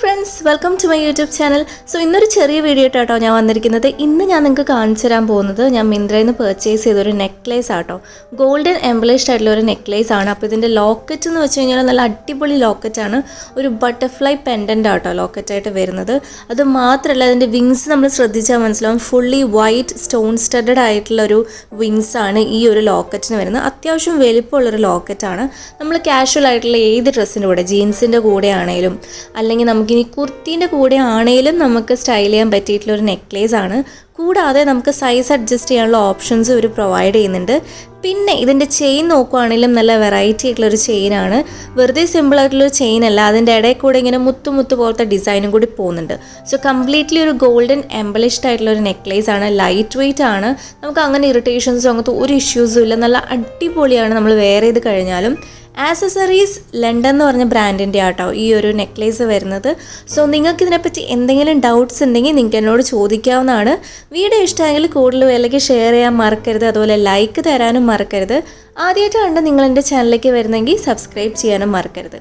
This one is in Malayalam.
Friends welcome to my YouTube channel so ഇന്നൊരു ചെറിയ വീഡിയോ കേട്ടോ ഞാൻ വന്നിരിക്കുന്നത്. ഇന്ന് ഞാൻ നിങ്ങൾക്ക് കാണിച്ചു തരാൻ പോകുന്നത് ഞാൻ മിന്ത്രയിൽ നിന്ന് പർച്ചേസ് ചെയ്ത ഒരു നെക്ലേസ് ആട്ടോ. ഗോൾഡൻ എംബ്ലേഷ്ഡ് ആയിട്ടുള്ള ഒരു നെക്ലേസ് ആണ്. അപ്പോൾ ഇതിന്റെ ലോക്കറ്റ് എന്ന് വെച്ച് കഴിഞ്ഞാൽ നല്ല അടിപൊളി ലോക്കറ്റ് ആണ്. ഒരു ബട്ടർഫ്ലൈ പെൻഡന്റ് ആട്ടോ ലോക്കറ്റായിട്ട് വരുന്നത്. അത് മാത്രമല്ല അതിന്റെ വിങ്സ് നമ്മൾ ശ്രദ്ധിച്ചാൽ മനസ്സിലാവും. ഫുള്ളി വൈറ്റ് സ്റ്റോൺ സ്റ്റഡഡ് ആയിട്ടുള്ള ഒരു വിങ്സ് ആണ് ഈ ഒരു ലോക്കറ്റിന് വരുന്നത്. അത്യാവശ്യം വലിപ്പമുള്ളൊരു ലോക്കറ്റാണ് നമ്മൾ കാഷ്വൽ ആയിട്ടുള്ള ഏത് ഡ്രസ്സിന്റെ കൂടെ ജീൻസിന്റെ കൂടെ ആണെങ്കിലും അല്ലെങ്കിൽ നമുക്കിനി കുർത്തീന്റെ കൂടെ ആണെങ്കിലും നമുക്ക് സ്റ്റൈൽ ചെയ്യാൻ പറ്റിയിട്ടുള്ള ഒരു നെക്ലേസ് ആണ്. കൂടാതെ നമുക്ക് സൈസ് അഡ്ജസ്റ്റ് ചെയ്യാനുള്ള ഓപ്ഷൻസ് ഇവർ പ്രൊവൈഡ് ചെയ്യുന്നുണ്ട്. പിന്നെ ഇതിന്റെ ചെയിൻ നോക്കുവാണെങ്കിലും നല്ല വെറൈറ്റി ആയിട്ടുള്ള ഒരു ചെയിനാണ് വെറുതെ സിമ്പിൾ ആയിട്ടുള്ളൊരു ചെയിൻ അല്ല അതിന്റെ ഇടയിൽ കൂടെ ഇങ്ങനെ മുത്തു മുത്തു പോലത്തെ ഡിസൈനും കൂടി പോകുന്നുണ്ട്. സോ കംപ്ലീറ്റ്ലി ഒരു ഗോൾഡൻ എംബലിഷ്ഡ് ആയിട്ടുള്ള ഒരു നെക്ലേസ് ആണ് ലൈറ്റ് വെയിറ്റ് ആണ്. നമുക്ക് അങ്ങനെ ഇറിറ്റേഷൻസോ അങ്ങനത്തെ ഒരു ഇഷ്യൂസും ഇല്ല. നല്ല അടിപൊളിയാണ് നമ്മൾ വെയർ ചെയ്ത് കഴിഞ്ഞാലും. ആക്സസറീസ് ലണ്ടൻ എന്ന് പറഞ്ഞ ബ്രാൻഡിന്റെ ആട്ടോ ഈ ഒരു നെക്ലേസ് വരുന്നത്. സോ നിങ്ങൾക്ക് ഇതിനെപ്പറ്റി എന്തെങ്കിലും ഡൗട്ട്സ് ഉണ്ടെങ്കിൽ നിങ്ങൾക്ക് എന്നോട് ചോദിക്കാവുന്നതാണ്. വീഡിയോ ഇഷ്ടമായെങ്കിൽ കൂടുതൽ വിലയ്ക്ക് ഷെയർ ചെയ്യാൻ മറക്കരുത്. അതുപോലെ ലൈക്ക് തരാനും മറക്കരുത്. ആദ്യമായിട്ട് കണ്ട് നിങ്ങൾ എന്റെ ചാനലിലേക്ക് വരുന്നെങ്കിൽ സബ്സ്ക്രൈബ് ചെയ്യാനും മറക്കരുത്.